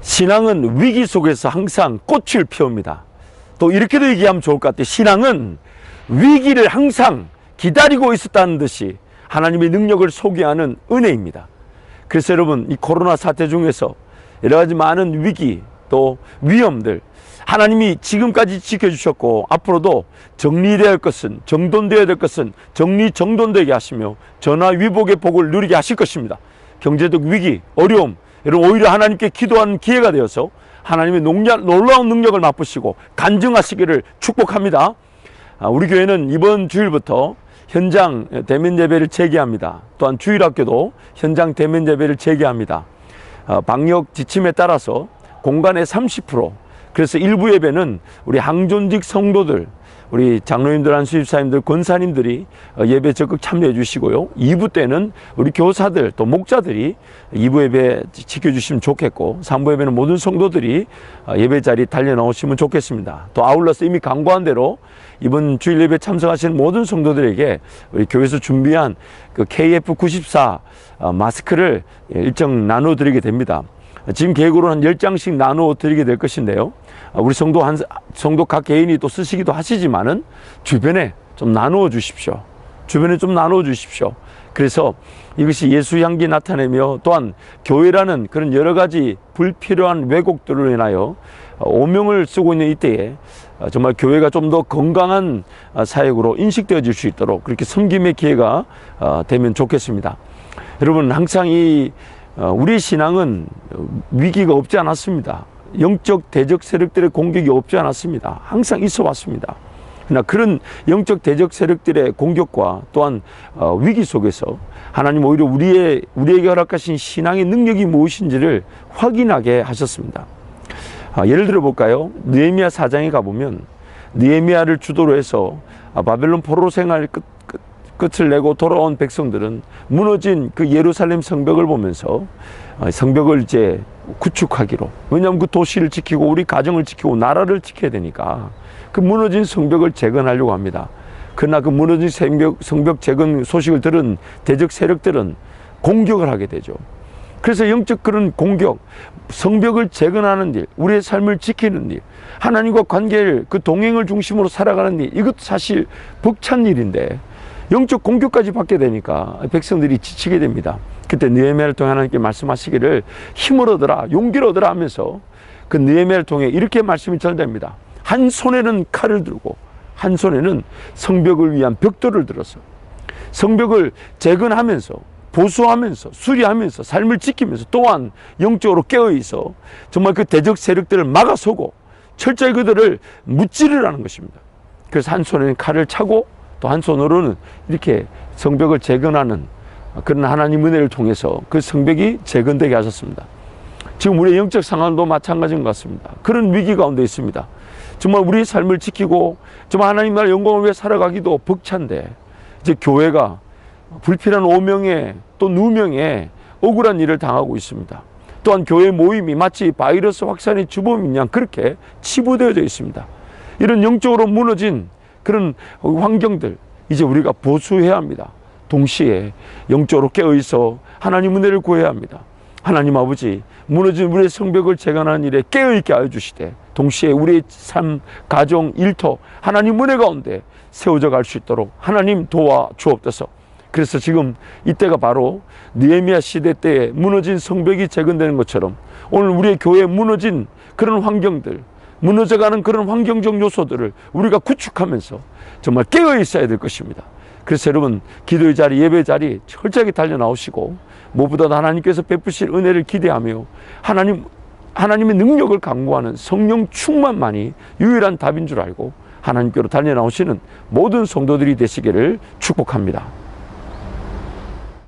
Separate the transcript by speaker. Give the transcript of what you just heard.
Speaker 1: 신앙은 위기 속에서 항상 꽃을 피웁니다. 또 이렇게도 얘기하면 좋을 것 같아요. 신앙은 위기를 항상 기다리고 있었다는 듯이 하나님의 능력을 소개하는 은혜입니다. 그래서 여러분 이 코로나 사태 중에서 여러 가지 많은 위기 또 위험들 하나님이 지금까지 지켜주셨고 앞으로도 할 것은 정돈되어야 될 것은 정리 정돈되게 하시며 전화 위복의 복을 누리게 하실 것입니다. 경제적 위기 어려움 오히려 하나님께 기도하는 기회가 되어서 하나님의 농야, 놀라운 능력을 맛보시고 간증하시기를 축복합니다. 아, 우리 교회는 이번 주일부터 현장 대면 예배를 재개합니다. 또한 주일학교도 현장 대면 예배를 재개합니다. 어, 방역 지침에 따라서 공간의 30% 그래서 일부 예배는 우리 항존직 성도들 우리 장로님들, 안수집사님들, 권사님들이 어, 예배 적극 참여해 주시고요. 2부 때는 우리 교사들 또 목자들이 2부 예배 지켜주시면 좋겠고 3부 예배는 모든 성도들이 어, 예배 자리 달려 나오시면 좋겠습니다. 또 아울러서 이미 강구한 대로 이번 주일 예배 참석하시는 모든 성도들에게 우리 교회에서 준비한 그 KF94 어, 마스크를 일정 나눠 드리게 됩니다. 지금 계획으로 한 10장씩 나누어 드리게 될 것인데요. 아, 우리 성도 한, 성도 각 개인이 또 쓰시기도 하시지만은 주변에 좀 나누어 주십시오. 주변에 좀 나누어 주십시오. 그래서 이것이 예수 향기 나타내며 또한 교회라는 그런 여러 가지 불필요한 왜곡들로 인하여 어, 오명을 쓰고 있는 이때에 어, 정말 교회가 좀 더 건강한 어, 사역으로 인식되어질 수 있도록 그렇게 섬김의 기회가 어, 되면 좋겠습니다. 여러분 항상 이 어, 우리 신앙은 위기가 없지 않았습니다. 영적 대적 세력들의 공격이 없지 않았습니다. 항상 있어 왔습니다. 그러나 그런 영적 대적 세력들의 공격과 또한 어, 위기 속에서 하나님 오히려 우리의 우리에게 허락하신 신앙의 능력이 무엇인지를 확인하게 하셨습니다. 아, 예를 들어 볼까요? 느헤미야 사장에 가보면 느헤미야를 주도로 해서 아, 바벨론 포로 생활 끝, 끝, 끝을 내고 돌아온 백성들은 무너진 그 예루살렘 성벽을 보면서 어, 성벽을 이제 구축하기로 왜냐하면 그 도시를 지키고 우리 가정을 지키고 나라를 지켜야 되니까 그 무너진 성벽을 재건하려고 합니다. 그러나 그 무너진 성벽, 성벽 재건 소식을 들은 대적 세력들은 공격을 하게 되죠. 그래서 영적 그런 공격, 성벽을 재건하는 일, 우리의 삶을 지키는 일, 하나님과 관계를 그 동행을 중심으로 살아가는 일, 이것도 사실 벅찬 일인데 영적 공격까지 받게 되니까 백성들이 지치게 됩니다. 그때 느헤미야를 통해 하나님께 말씀하시기를 힘을 얻어라, 용기를 얻어라 하면서 그 느헤미야를 통해 이렇게 말씀이 전됩니다. 한 손에는 칼을 들고 한 손에는 성벽을 위한 벽돌을 들어서 성벽을 재건하면서 보수하면서 수리하면서 삶을 지키면서 또한 영적으로 깨어 있어 정말 그 대적 세력들을 막아서고 철저히 그들을 무찌르라는 것입니다. 그래서 한 손에는 칼을 차고 또 한 손으로는 이렇게 성벽을 재건하는 그런 하나님 은혜를 통해서 그 성벽이 재건되게 하셨습니다. 지금 우리의 영적 상황도 마찬가지인 것 같습니다. 그런 위기 가운데 있습니다. 정말 우리의 삶을 지키고 정말 하나님 나라 영광을 위해 살아가기도 벅찬데 이제 교회가 불필요한 오명에 또 누명에 억울한 일을 당하고 있습니다. 또한 교회 모임이 마치 바이러스 확산의 주범인 양 그렇게 치부되어져 있습니다. 이런 영적으로 무너진 그런 환경들 이제 우리가 보수해야 합니다. 동시에 영적으로 깨어 있어 하나님 은혜를 구해야 합니다. 하나님 아버지 무너진 우리의 성벽을 재건하는 일에 깨어 있게 하여 주시되 동시에 우리의 삶, 가정, 일터 하나님 은혜 가운데 세워져 갈 수 있도록 하나님 도와 주옵소서. 그래서 지금 이때가 바로 느헤미야 시대 때에 무너진 성벽이 재건되는 것처럼 오늘 우리의 교회에 무너진 그런 환경들 무너져가는 그런 환경적 요소들을 우리가 구축하면서 정말 깨어 있어야 될 것입니다. 그래서 여러분 기도의 자리 예배 자리 철저하게 달려 나오시고 무엇보다 하나님께서 베푸실 은혜를 기대하며 하나님 하나님의 능력을 강구하는 성령 충만만이 유일한 답인 줄 알고 하나님께로 달려 나오시는 모든 성도들이 되시기를 축복합니다.